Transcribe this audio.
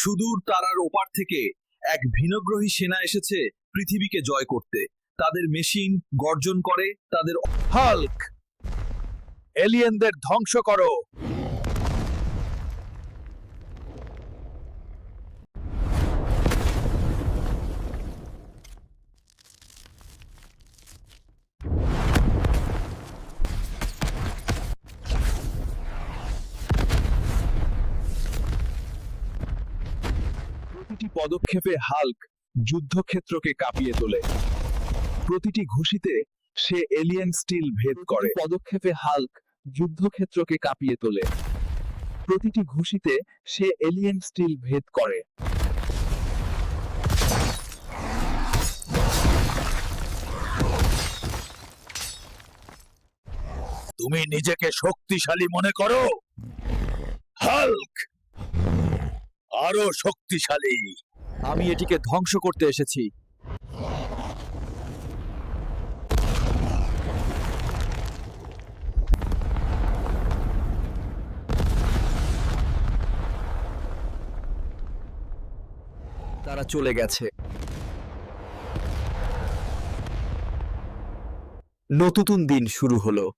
সুদূর তারার ওপার থেকে এক ভিনগ্রহী সেনা এসেছে পৃথিবীকে জয় করতে। তাদের মেশিন গর্জন করে, তাদের হাল্ক। এলিয়েনদের ধ্বংস করো। প্রতিটি পদক্ষেপে হাল্ক যুদ্ধক্ষেত্রকে কাঁপিয়ে তোলে। প্রতিটি ঘুষিতে সে এলিয়েন স্টিল ভেদ করে। পদক্ষেপে হাল্ক যুদ্ধক্ষেত্রকে কাঁপিয়ে তোলে। প্রতিটি ঘুষিতে সে এলিয়েন স্টিল ভেদ করে। তুমি নিজেকে শক্তিশালী মনে করো? হাল্ক! আরও শক্তিশালী। আমি এটিকে ধ্বংস করতে এসেছি। তারা চলে গেছে। নতুন দিন শুরু হলো।